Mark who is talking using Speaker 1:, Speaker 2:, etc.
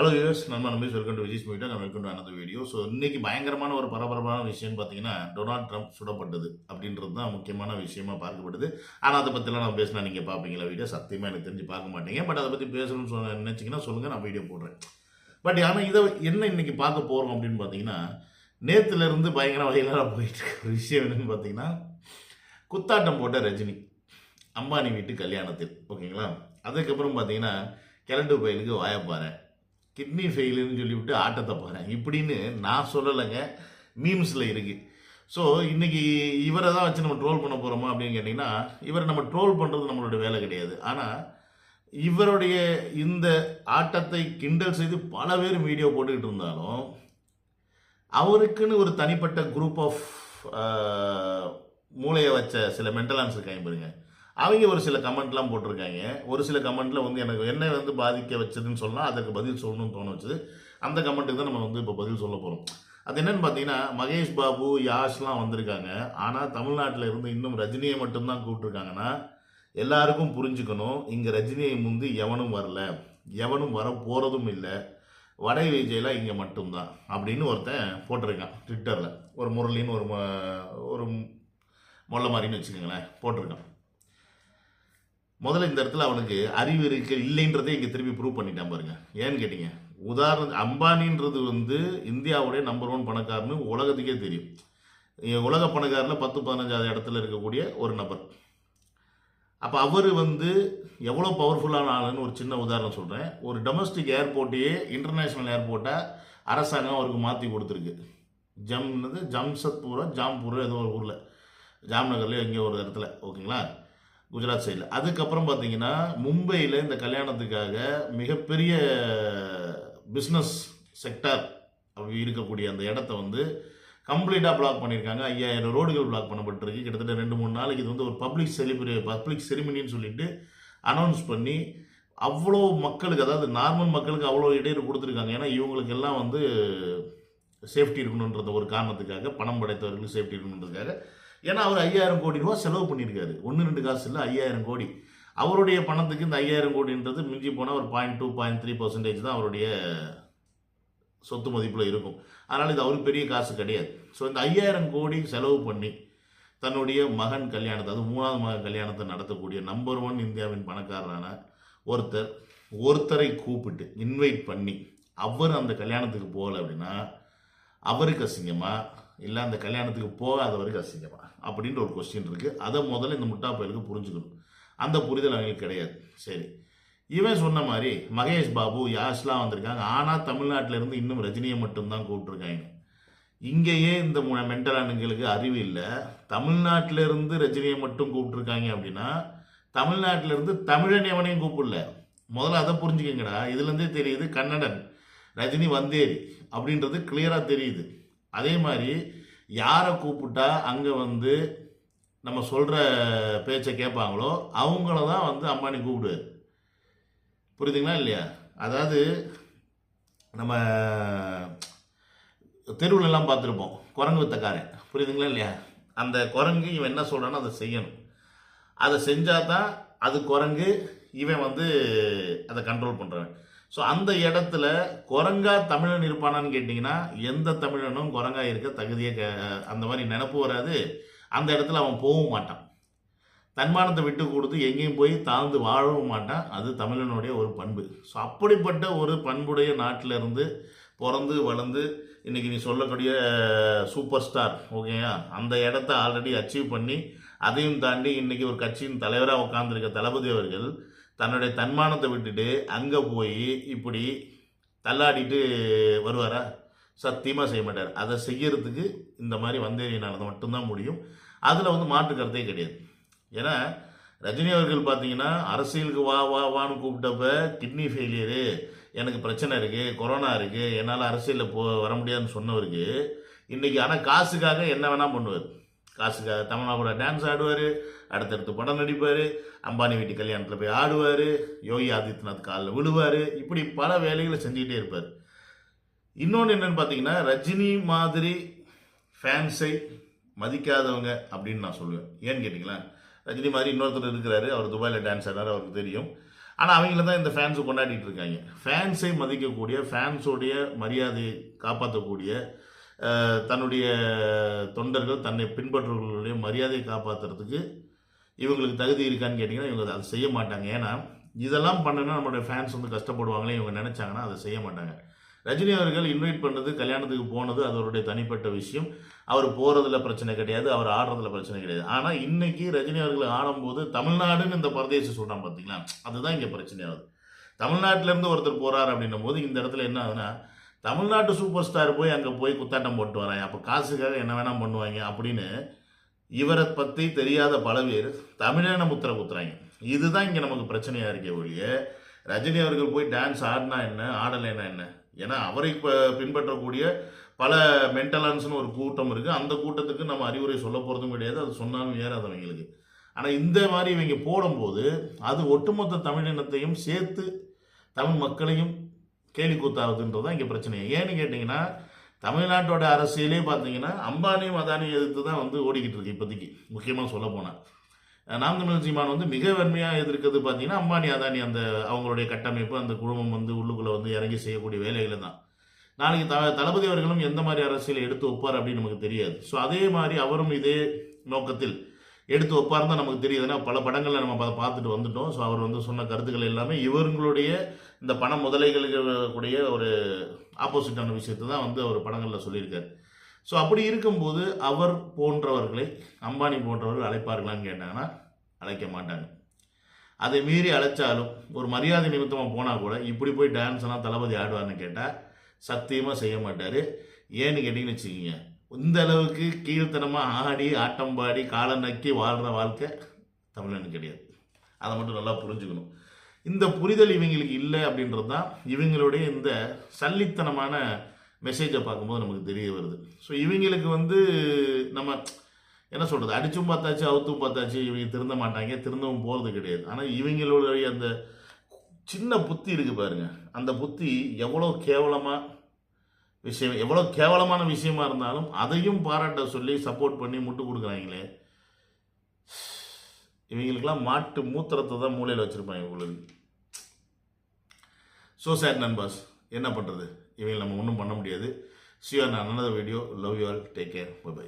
Speaker 1: Hello use நம்ம நம்ம welcome to Vijay மீட்டா நம்ம welcome to another video so இன்னைக்கு பயங்கரமான ஒரு பரபரப்பான விஷயம் பார்த்தீங்கன்னா டொனால்ட் ட்ரம்ப் சுடப்பட்டது அப்படின்றது தான் முக்கியமான விஷயமா பார்க்கப்படுது. ஆனால் அதை பற்றிலாம் நான் பேசினா நீங்கள் பார்ப்பீங்களா வீடியோ. சத்தியமாக எனக்கு தெரிஞ்சு பார்க்க மாட்டீங்க. பட் அதை பற்றி பேசணும்னு சொன்ன நினச்சிங்கன்னா சொல்லுங்கள் நான் வீடியோ போடுறேன். பட் ஆனால் இதை என்ன இன்னைக்கு பார்க்க போகிறோம் அப்படின்னு பார்த்தீங்கன்னா நேற்றுலேருந்து இருந்து பயங்கர வகையிலாம் போயிட்டு இருக்க ஒரு விஷயம் என்னன்னு பார்த்தீங்கன்னா குத்தாட்டம் போட்ட ரஜினி அம்பானி வீட்டு கல்யாணத்தில். ஓகேங்களா? அதுக்கப்புறம் பார்த்தீங்கன்னா கிழட்டு கோயிலுக்கு வாயப்பாறை. கிட்னி ஃபெயிலுன்னு சொல்லிவிட்டு ஆட்டத்தை போகிறேன் இப்படின்னு நான் சொல்லலைங்க. மீம்ஸில் இருக்குது ஸோ இன்றைக்கி இவரை தான் வச்சு நம்ம ட்ரோல் பண்ண போகிறோமா அப்படின்னு கேட்டிங்கன்னா இவரை நம்ம ட்ரோல் பண்ணுறது நம்மளோட வேலை கிடையாது. ஆனால் இவருடைய இந்த ஆட்டத்தை கிண்டல் செய்து பல பேர் வீடியோ போட்டுக்கிட்டு இருந்தாலும் அவருக்குன்னு ஒரு தனிப்பட்ட குரூப் ஆஃப் மூளையை வச்ச சில மென்டலான்ஸ் இருக்காங்க அவங்க ஒரு சில கமெண்ட்லாம் போட்டிருக்காங்க. ஒரு சில கமெண்ட்டில் வந்து எனக்கு என்ன வந்து பாதிக்க வச்சதுன்னு சொன்னால் அதற்கு பதில் சொல்லணும்னு தோண வச்சது. அந்த கமெண்ட்டுக்கு தான் நம்ம வந்து இப்போ பதில் சொல்ல போகிறோம் அது என்னன்னு பார்த்தீங்கன்னா மகேஷ் பாபு யாஷ்லாம் வந்திருக்காங்க. ஆனால் தமிழ்நாட்டில் இருந்து இன்னும் ரஜினியை மட்டும்தான் கூப்பிட்டுருக்காங்கன்னா எல்லாருக்கும் புரிஞ்சுக்கணும். இங்கே ரஜினியை முந்து எவனும் வரல. எவனும் வர போகிறதும் இல்லை. வடை விஜயெலாம் இங்கே மட்டும்தான் அப்படின்னு ஒருத்தன் போட்டிருக்கான் ட்விட்டரில் ஒரு முரளின்னு ஒரு ஒரு மொல்ல மாதிரின்னு வச்சுக்கோங்களேன் போட்டிருக்கான். முதல்ல இந்த இடத்துல அவனுக்கு அறிவு இருக்கு இல்லைன்றதே இங்கே திரும்பி ப்ரூவ் பண்ணிட்டான் பாருங்க. ஏன்னு கேட்டிங்க? உதாரணம் அம்பானின்றது வந்து இந்தியாவுடைய நம்பர் ஒன் பணக்காரன்னு உலகத்துக்கே தெரியும். உலக பணக்காரில் பத்து பதினஞ்சாவது இடத்துல இருக்கக்கூடிய ஒரு நபர். அப்போ அவர் வந்து எவ்வளோ பவர்ஃபுல்லான ஆளுன்னு ஒரு சின்ன உதாரணம் சொல்கிறேன் ஒரு டொமஸ்டிக் ஏர்போர்ட்டையே இன்டர்நேஷ்னல் ஏர்போர்ட்டை அரசாங்கம் அவருக்கு மாற்றி கொடுத்துருக்கு. ஜம்னது ஜம்சத்பூரோ ஜாம்பூரோ ஏதோ ஒரு ஊரில். ஜாம்நகர்லேயோ எங்கேயோ ஒரு இடத்துல. ஓகேங்களா? குஜராத் சைடில் அதுக்கப்புறம் பார்த்தீங்கன்னா மும்பையில் இந்த கல்யாணத்துக்காக மிகப்பெரிய பிஸ்னஸ் செக்டார் அப்படி இருக்கக்கூடிய அந்த இடத்த வந்து கம்ப்ளீட்டாக பிளாக் பண்ணியிருக்காங்க. ஐயாயிரம் ரோடுகள் பிளாக் பண்ணப்பட்டிருக்கு. கிட்டத்தட்ட ரெண்டு மூணு நாளைக்கு இது வந்து ஒரு பப்ளிக் செலிபிரி பப்ளிக் செரிமனின்னு சொல்லிட்டு அனௌன்ஸ் பண்ணி அவ்வளோ மக்களுக்கு அதாவது நார்மல் மக்களுக்கு அவ்வளோ இடையூறு கொடுத்துருக்காங்க. ஏன்னா இவங்களுக்கு எல்லாம் வந்து சேஃப்டி இருக்கணுன்ற ஒரு காரணத்துக்காக பணம் படைத்தவர்களுக்கு சேஃப்டி இருக்கணுன்றதுக்காக ஏன்னா அவர் ஐயாயிரம் கோடி ரூபா செலவு பண்ணியிருக்காரு. ஒன்று ரெண்டு காசு இல்லை ஐயாயிரம் கோடி. அவருடைய பணத்துக்கு இந்த ஐயாயிரம் கோடின்றது மிஞ்சி போனால் ஒரு point two point three percentage தான் அவருடைய சொத்து மதிப்பில் இருக்கும். அதனால் இது அவருக்கு பெரிய காசு கிடையாது. ஸோ இந்த ஐயாயிரம் கோடி செலவு பண்ணி தன்னுடைய மகன் கல்யாணத்தை அது மூணாவது மகன் கல்யாணத்தை நடத்தக்கூடிய நம்பர் ஒன் இந்தியாவின் பணக்காரரான ஒருத்தர் ஒருத்தரை கூப்பிட்டு இன்வைட் பண்ணி அவர் அந்த கல்யாணத்துக்கு போகல அப்படின்னா அவருக்கு அசிங்கமாக இல்லை அந்த கல்யாணத்துக்கு போகாத வரைக்கும் அசிங்கமா அப்படின்ற ஒரு கொஸ்டின் இருக்குது அதை முதல்ல இந்த முட்டா பயலுக்கு புரிஞ்சுக்கணும். அந்த புரிதல் அவங்களுக்கு கிடையாது. சரி. இவன் சொன்ன மாதிரி மகேஷ் பாபு யாஷ்லாம் வந்திருக்காங்க. ஆனால் தமிழ்நாட்டிலேருந்து இன்னும் ரஜினியை மட்டும்தான் கூப்பிட்டுருக்காங்க. இங்கேயே இந்த மென்டலானுங்களுக்கு அறிவு இல்லை. தமிழ்நாட்டிலேருந்து ரஜினியை மட்டும் கூப்பிட்டுருக்காங்க அப்படின்னா தமிழ்நாட்டிலேருந்து தமிழன் எவனையும் கூப்பிடல. முதல்ல அதை புரிஞ்சுக்கங்கடா. இதுலேருந்தே தெரியுது கன்னடன். ரஜினி வந்தேரி. அப்படின்றது கிளியராக தெரியுது. அதே மாதிரி யாரை கூப்பிட்டா அங்கே வந்து நம்ம சொல்கிற பேச்சை கேட்பாங்களோ அவங்கள தான் வந்து அம்பானி கூப்பிடுவார். புரியுதுங்களா இல்லையா? அதாவது நம்ம தெருவுலலாம் எல்லாம் பார்த்துருப்போம் குரங்கு வித்தக்காரன். புரியுதுங்களா இல்லையா? அந்த குரங்கு இவன் என்ன சொல்கிறானோ அதை செய்யணும். அதை செஞ்சால் தான் அது குரங்கு இவன் வந்து அதை கண்ட்ரோல் பண்ணுறவன் ஸோ அந்த இடத்துல குரங்கா தமிழன் இருப்பானான்னு கேட்டிங்கன்னா எந்த தமிழனும் குரங்கா இருக்க தகுதியே க அந்த மாதிரி நினப்பு வராது. அந்த இடத்துல அவன் போகவும் மாட்டான். தன்மானத்தை விட்டு கொடுத்து எங்கேயும் போய் தாழ்ந்து வாழவும் மாட்டான். அது தமிழனுடைய ஒரு பண்பு. ஸோ அப்படிப்பட்ட ஒரு பண்புடைய நாட்டிலிருந்து பிறந்து வளர்ந்து இன்னைக்கு நீ சொல்லக்கூடிய சூப்பர் ஸ்டார் ஓகேயா அந்த இடத்த ஆல்ரெடி அச்சீவ் பண்ணி அதையும் தாண்டி இன்றைக்கி ஒரு கட்சியின் தலைவராக உட்காந்துருக்க தளபதி அவர்கள் தன்னுடைய தன்மானத்தை விட்டுட்டு அங்கே போய் இப்படி தள்ளாடிட்டு வருவாரா? சத்தியமாக செய்ய மாட்டார். அதை செய்யறதுக்கு இந்த மாதிரி வந்தேறியினால் மட்டும்தான் முடியும். அதில் வந்து மாற்று கருத்தே கிடையாது. ஏன்னா ரஜினி அவர்கள் பார்த்தீங்கன்னா அரசியலுக்கு வா வா வான்னு கூப்பிட்டப்ப கிட்னி ஃபெயிலியரு எனக்கு பிரச்சனை இருக்குது கொரோனா இருக்குது என்னால் அரசியலில் போ வர முடியாதுன்னு சொன்னவருக்கு இன்றைக்கி ஆனால் காசுக்காக என்ன வேணால் பண்ணுவார். காசுக்காக தமிழ்னா கூட டான்ஸ் ஆடுவார். அடுத்தடுத்து படம் நடிப்பார். அம்பானி வீட்டு கல்யாணத்தில் போய் ஆடுவார். யோகி ஆதித்யநாத் காலில் விழுவார். இப்படி பல வேலைகளை செஞ்சுக்கிட்டே இருப்பார். இன்னொன்று என்னன்னு பார்த்தீங்கன்னா ரஜினி மாதிரி ஃபேன்ஸை மதிக்காதவங்க அப்படின்னு நான் சொல்லுவேன். ஏன்னு கேட்டிங்களா? ரஜினி மாதிரி இன்னொருத்தர் இருக்கிறாரு. அவர் துபாயில் டான்ஸ் ஆடுறாரு. அவருக்கு தெரியும். ஆனால் அவங்கள தான் இந்த ஃபேன்ஸை கொண்டாடிட்டு இருக்காங்க. ஃபேன்ஸை மதிக்கக்கூடிய ஃபேன்ஸோடைய மரியாதையை காப்பாற்றக்கூடிய தன்னுடைய தொண்டர்கள் தன்னை பின்பற்றுபவர்களுடைய மரியாதையை காப்பாற்றுறதுக்கு இவங்களுக்கு தகுதி இருக்கான்னு கேட்டிங்கன்னா இவங்க அதை செய்ய மாட்டாங்க. ஏன்னா இதெல்லாம் பண்ணனா நம்மளுடைய ஃபேன்ஸ் வந்து கஷ்டப்படுவாங்களே இவங்க நினச்சாங்கன்னா அதை செய்ய மாட்டாங்க. ரஜினி அவர்கள் இன்வைட் பண்ணது கல்யாணத்துக்கு போனது அது அவருடைய தனிப்பட்ட விஷயம். அவர் போகிறதுல பிரச்சனை கிடையாது அவர் ஆடுறதுல பிரச்சனை கிடையாது. ஆனால் இன்னைக்கு ரஜினி அவர்கள் ஆடும்போது தமிழ்நாடுன்னு இந்த பரதேசி சொல்கிறான் பார்த்தீங்களா அதுதான் இங்கே பிரச்சனையாகுது. தமிழ்நாட்டிலேருந்து ஒருத்தர் போகிறார் அப்படின்னும் போது இந்த இடத்துல என்ன ஆகுதுன்னா தமிழ்நாட்டு சூப்பர் ஸ்டார் போய் அங்கே போய் குத்தாட்டம் போட்டு வராங்க. அப்போ காசுக்காக என்ன வேணால் பண்ணுவாங்க அப்படின்னு இவரை பற்றி தெரியாத பல பேர் தமிழன முத்திரை குத்துறாங்க. இதுதான் இங்கே நமக்கு பிரச்சனையாக இருக்கே ஒழிய ரஜினி அவர்கள் போய் டான்ஸ் ஆடினா என்ன ஆடலைன்னா என்ன? ஏன்னா அவரை இப்போ பின்பற்றக்கூடிய பல மென்டலன்ஸ்னு ஒரு கூட்டம் இருக்குது அந்த கூட்டத்துக்கு நம்ம அறிவுரை சொல்ல போகிறதும் கிடையாது. அது சொன்னாலும் ஏறாதவங்களுக்கு ஆனால் இந்த மாதிரி இவங்க போடும்போது அது ஒட்டுமொத்த தமிழினத்தையும் சேர்த்து தமிழ் மக்களையும் கேலி கூத்தாகுதுன்றது தான் இங்கே பிரச்சனை ஏன்னு கேட்டிங்கன்னா தமிழ்நாட்டோட அரசியலே பார்த்தீங்கன்னா அம்பானியும் அதானியும் எதிர்த்து தான் வந்து ஓடிக்கிட்டு இருக்கு இப்போதைக்கு முக்கியமாக சொல்ல போனால் நாம் தமிழ் சீமான் வந்து மிக வன்மையாக எதிர்க்கிறது பார்த்தீங்கன்னா அம்பானி அதானி அந்த அவங்களுடைய கட்டமைப்பு அந்த குழுமம் வந்து உள்ளுக்குள்ளே வந்து இறங்கி செய்யக்கூடிய வேலைகளை தான் நாளைக்கு த தளபதி அவர்களும் எந்த மாதிரி அரசியலை எடுத்து வைப்பார் அப்படின்னு நமக்கு தெரியாது. ஸோ அதே மாதிரி அவரும் இதே நோக்கத்தில் எடுத்து வைப்பார் தான் நமக்கு தெரியுது. ஏன்னா பல படங்களில் நம்ம அதை பார்த்துட்டு வந்துட்டோம். ஸோ அவர் வந்து சொன்ன கருத்துக்கள் எல்லாமே இவர்களுடைய இந்த பண முதலைகளுக்கு கூடிய ஒரு ஆப்போசிட்டான விஷயத்தை தான் வந்து அவர் படங்களில் சொல்லியிருக்காரு. ஸோ அப்படி இருக்கும்போது அவர் போன்றவர்களை அம்பானி போன்றவர்கள் அழைப்பார்களான்னு கேட்டாங்கன்னா அழைக்க மாட்டாங்க. அதை மீறி அழைச்சாலும் ஒரு மரியாதை நிமித்தமாக போனால் கூட இப்படி போய் டான்ஸ் எல்லாம் தளபதி ஆடுவார்னு கேட்டால் சத்தியமாக செய்ய மாட்டார். ஏன்னு கேட்டிங்கன்னு வச்சுக்கிங்க. இந்த அளவுக்கு கீழ்த்தனமாக ஆடி ஆட்டம் பாடி காலை நக்கி வாழ்கிற வாழ்க்கை தமிழனுக்கு கிடையாது. அதை மட்டும் நல்லா புரிஞ்சுக்கணும். இந்த புரிதல் இவங்களுக்கு இல்லை அப்படின்றது தான் இவங்களுடைய இந்த சல்லித்தனமான மெசேஜை பார்க்கும்போது நமக்கு தெரிய வருது. ஸோ இவங்களுக்கு வந்து நம்ம என்ன சொல்கிறது அடிச்சும் பார்த்தாச்சு அவுத்தும் பார்த்தாச்சு இவங்க திருந்த மாட்டாங்க திருந்தவும் போகிறது கிடையாது. ஆனால் இவங்களுடைய அந்த சின்ன புத்தி இருக்குது பாருங்கள் அந்த புத்தி எவ்வளோ கேவலமாக விஷயம் எவ்வளோ கேவலமான விஷயமா இருந்தாலும் அதையும் பாராட்ட சொல்லி சப்போர்ட் பண்ணி முட்டு கொடுக்குறாங்களே. இவங்களுக்கெல்லாம் மாட்டு மூத்திரத்தை தான் மூலையில் வச்சுருப்பாங்க இவங்களுக்கு ஸோ சேட் நண்பர்ஸ். என்ன பண்ணுறது இவங்களை நம்ம ஒன்றும் பண்ண முடியாது. சியோ நான் another video love you all take care bye